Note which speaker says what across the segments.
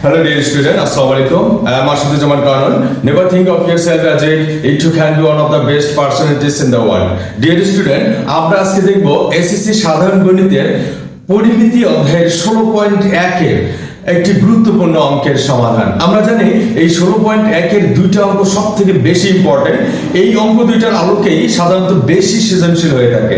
Speaker 1: Hello dear student, Assalamualaikum. I am Ashuddin Kanon. Never think of yourself as it you can be one of the best personalities in the world. Dear student, আমরা আজকে দেখব SSC সাধারণ গণিতের পরিমিতি অধ্যায়ের ষোলো point একের একটি গুরুত্বপূর্ণ অঙ্কের সমাধান। আমরা জানি এই ষোলো পয়েন্ট একের দুইটা অঙ্ক সব থেকে বেশি ইম্পর্টেন্ট এই অঙ্ক দুইটার আলোকেই সাধারণত বেশি সৃজনশীল হয়ে থাকে।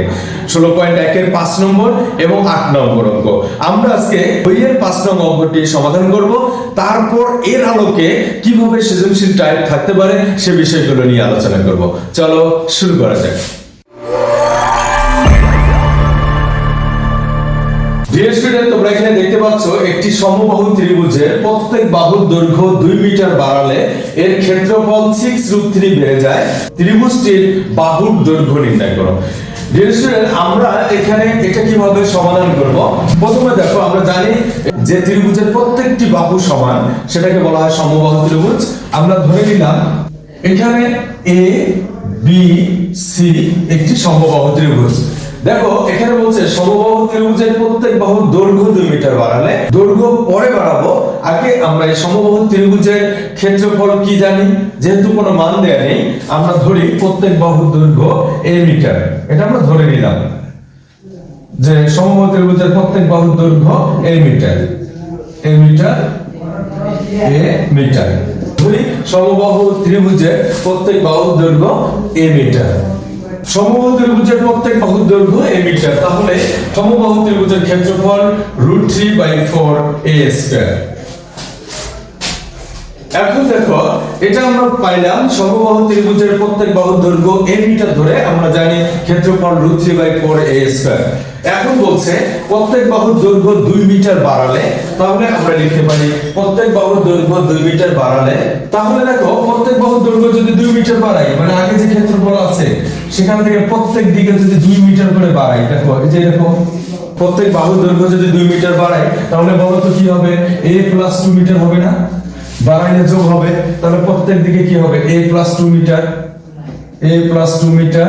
Speaker 1: ষোলো পয়েন্ট একের পাঁচ নম্বর এবং আট নম্বর অঙ্ক। আমরা আজকে বইয়ের পাঁচ নম্বর অঙ্কটি সমাধান করব। তারপর এর আলোকে কীভাবে সৃজনশীল টাইপ থাকতে পারে সে বিষয়গুলো নিয়ে আলোচনা করব। চলো শুরু করা যাক। স্টুডেন্ট তোমরা এখানে দেখতে পাচ্ছ, একটি সমবাহু ত্রিভুজের প্রত্যেক বাহুর দৈর্ঘ্য দুই মিটার বাড়ালে এর ক্ষেত্রফল সিক্স রুট থ্রি বেড়ে যায়। ত্রিভুজটির বাহুর দৈর্ঘ্য নির্ণয় করো। আমরা এখানে এটা কীভাবে সমাধান করব? প্রথমে দেখো, আমরা জানি যে ত্রিভুজের প্রত্যেকটি বাহু সমান, সেটাকে বলা হয় সমবাহু ত্রিভুজ। আমরা ধরে নিলাম, এখানে এ বি সি একটি সমবাহু ত্রিভুজ। দেখো, এখানে বলছে সমবাহু ত্রিভুজের প্রত্যেক বাহুর দৈর্ঘ্য দুই মিটার বাড়ালে দৈর্ঘ্য পরে বাড়াবো। আগে আমরা এই সমবাহু ত্রিভুজের ক্ষেত্রফল কি জানি? যেহেতু কোনো মান দেয়া নেই, আমরা ধরি প্রত্যেক বাহুর দৈর্ঘ্য এ মিটার। এটা আমরা ধরে নিলাম যে সমবাহু ত্রিভুজের প্রত্যেক বাহুর দৈর্ঘ্য A metre. A metre A metre. ধরি, সমবাহু ত্রিভুজের প্রত্যেক বাহুর দৈর্ঘ্য এ মিটার। সমবাহু ত্রিভুজের প্রত্যেক বাহুর দৈর্ঘ্য এ মিটার। তাহলে সমবাহু ত্রিভুজের ক্ষেত্রফল root three by four A square এখন দেখো, এটা আমরা পাইলাম সমবাহু ত্রিভুজের প্রত্যেক বাহুর দৈর্ঘ্য মিটার ধরে আমরা জানি ক্ষেত্রফল root three by four A square এখন বলছে প্রত্যেক বাহুর দৈর্ঘ্য দুই মিটার বাড়ালে, তাহলে আমরা লিখতে পারি প্রত্যেক বাহুর দৈর্ঘ্য দুই মিটার বাড়ালে, তাহলে দেখো প্রত্যেক বাহুর দৈর্ঘ্য যদি দুই মিটার বাড়াই মানে আগে যে ক্ষেত্রফল সেখান থেকে প্রত্যেক দিকে যদি দুই মিটার করে বাড়াই দেখো, এই যে এরকম প্রত্যেক বাহুর দৈর্ঘ্য যদি দুই মিটার বাড়াই তাহলে বলো তো কি হবে? এ প্লাস টু মিটার হবে না? বাড়াইলে যোগ হবে, তাহলে প্রত্যেক দিকে কি হবে? A plus two metre A plus two metre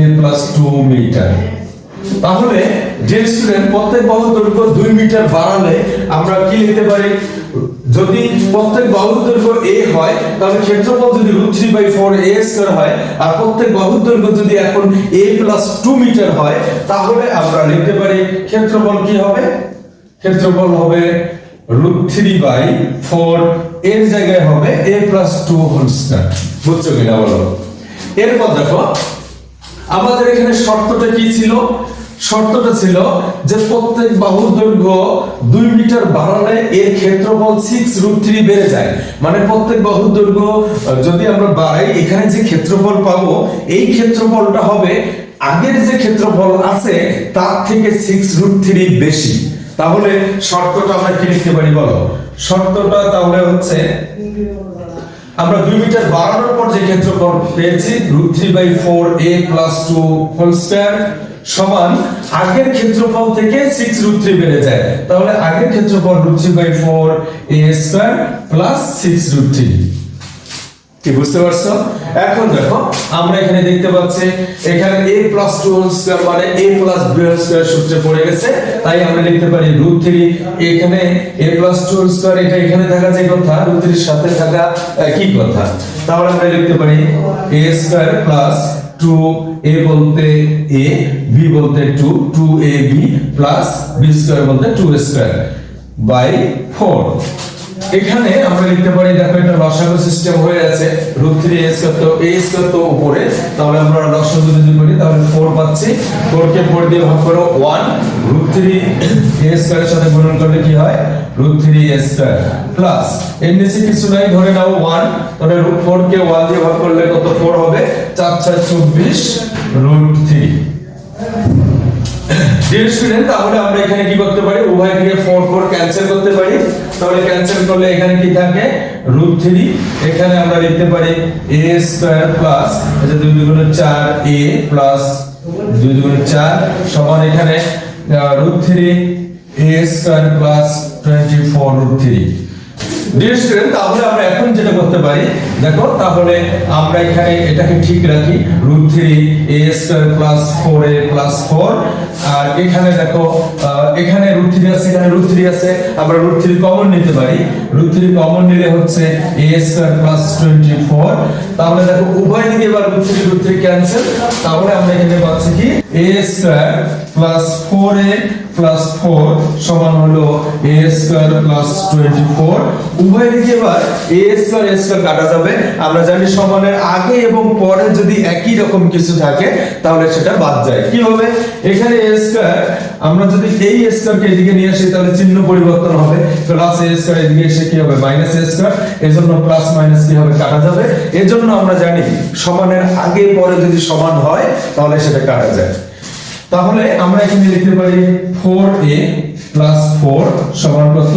Speaker 1: A plus two metre তাহলে যে স্টুডেন্ট প্রত্যেক বাহুর দৈর্ঘ্য দুই মিটার বাড়ালে আমরা কি লিখতে পারি? যদি প্রত্যেক বাহুর দৈর্ঘ্য এ হয়, তাহলে ক্ষেত্রফল যদি root three by four a square হয়, আর প্রত্যেক বাহুর দৈর্ঘ্য যদি এখন এ প্লাস টু মিটার হয়, তাহলে আমরা লিখতে পারি ক্ষেত্রফল কি হবে? ক্ষেত্রফল হবে রুট থ্রি বাই ফোর এর জায়গায় হবে a plus two whole square বুঝছ কিনা বলো? এরপর দেখো আমাদের এখানে শর্তটা কি ছিল? শর্তটা ছিল যে প্রত্যেক বাহুর দৈর্ঘ্য দুই মিটার বাড়ালে এর ক্ষেত্রফল সিক্স রুট থ্রি বেড়ে যায়। মানে প্রত্যেক বাহুর দৈর্ঘ্য যদি আমরা বাড়াই, এখানে যে ক্ষেত্রফল পাবো, এই ক্ষেত্রফলটা হবে আগের যে ক্ষেত্রফল আছে, তার থেকে সিক্স রুট থ্রি বেশি। তাহলে শর্তটা আমরা কি লিখতে পারি বলো? শর্তটা তাহলে হচ্ছে আমরা দুই মিটার বাড়ানোর পর যে ক্ষেত্রফল পেয়েছি root three by four a plus two whole square সমান আগের ক্ষেত্রফল থেকে সিক্স রুট থ্রি বেড়ে যায়। তাহলে আগের ক্ষেত্রফল root three by four a square plus six root three কি বুঝতে পারছ? এখন দেখো, আমরা এখানে দেখতে পাচ্ছি, এখানে a plus two whole square মানে a plus b whole square সূত্রে পড়ে গেছে। তাই আমরা লিখতে পারি রুট থ্রি এখানে a plus two whole square এটা এখানে থাকা যে কথা রুট থ্রির সাথে থাকা একই কথা? তাহলে আমরা লিখতে পারি a square plus two a বলতে এ বি বলতে two two a b plus b square বলতে টু স্কয়ার বাই ফোর এখানে আমরা লিখতে পারি দেখো এটা লসাগু সিস্টেম হয়ে আছে রুট থ্রি এস কত এ স্কয়ার উপরে। তাহলে আমরা লসাগু যদি করি, তাহলে ফোর পাচ্ছি। ফোর কে ফোর দিয়ে ভাগ করো ওয়ান রুট থ্রি এ স্কয়ারের সাথে গুণন করলে কি হয়? Root three a square plus এর কিছু নাই, ধরে নাও ওয়ান তাহলে রুট ফোর কে ওয়ান দিয়ে ভাগ করলে কত ফোর হবে? চার ছয় চব্বিশ রুট থ্রি ডিয়ার স্টুডেন্ট তাহলে আমরা এখানে কি করতে পারি? উভয় দিকে 4 4 ক্যান্সেল করতে পারি। তাহলে ক্যান্সেল করলে এখানে কি থাকে? রুট থ্রি এখানে আমরা লিখতে পারি এ স্কয়ার প্লাস এটা দুই দুগুণে 4 এ প্লাস দুই দুগুণে 4 সমান এখানে root three a square plus 24 root three dear student তাহলে আমরা এখন যেটা করতে পারি দেখো, তাহলে আমরা এখানে এটাকে ঠিক রাখি root three a square plus four a plus four আর এখানে দেখো এখানে রুট থ্রি আছে, এখানে রুট থ্রি আছে, আমরা রুট থ্রি কমন নিতে পারি। রুট থ্রি কমন নিলে হচ্ছে a square plus twenty four তাহলে দেখো, উভয় দিকে এবার root three root three cancel তাহলে আমরা এখানে পাচ্ছি কি? A square plus four a plus four সমান হলো a square plus twenty four উভয় দিকে এবার এ স্কোয়ার এ স্কোয়ার কাটা যাবে। আমরা জানি সমানের আগে এবং পরে যদি একই রকম কিছু থাকে, তাহলে সেটা বাদ যায়। কি হবে? এখানে এ স্কোয়ার আমরা যদি এই স্কোয়ারকে এদিকে নিয়ে আসি, তাহলে চিহ্ন পরিবর্তন হবে। প্লাস এ স্কোয়ার এদিকে এসে কি হবে? মাইনাস এ স্কোয়ার এজন্য প্লাস মাইনাস কি হবে? কাটা যাবে। এজন্য আমরা জানি সমানের আগে পরে যদি সমান হয়, তাহলে সেটা কাটা যায়। তাহলে আমরা এখানে লিখতে পারি ফোর এ প্লাস ফোর সমান কত?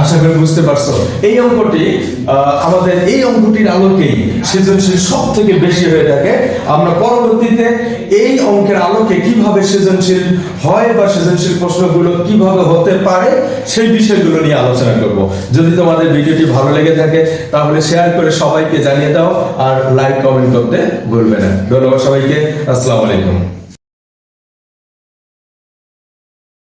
Speaker 1: আশা করি বুঝতে পারছ। এই অঙ্কটি আমাদের এই অঙ্কটির আলোকেই সৃজনশীল সব থেকে বেশি হয়ে থাকে। আমরা পরবর্তীতে এই অঙ্কের আলোকে কীভাবে সৃজনশীল হয় বা সৃজনশীল প্রশ্নগুলো কীভাবে হতে পারে, সেই বিষয়গুলো নিয়ে আলোচনা করব। যদি তোমাদের ভিডিওটি ভালো লেগে থাকে, তাহলে শেয়ার করে সবাইকে জানিয়ে দাও আর লাইক কমেন্ট করতে ভুলবে না। ধন্যবাদ সবাইকে। আসসালামু আলাইকুম।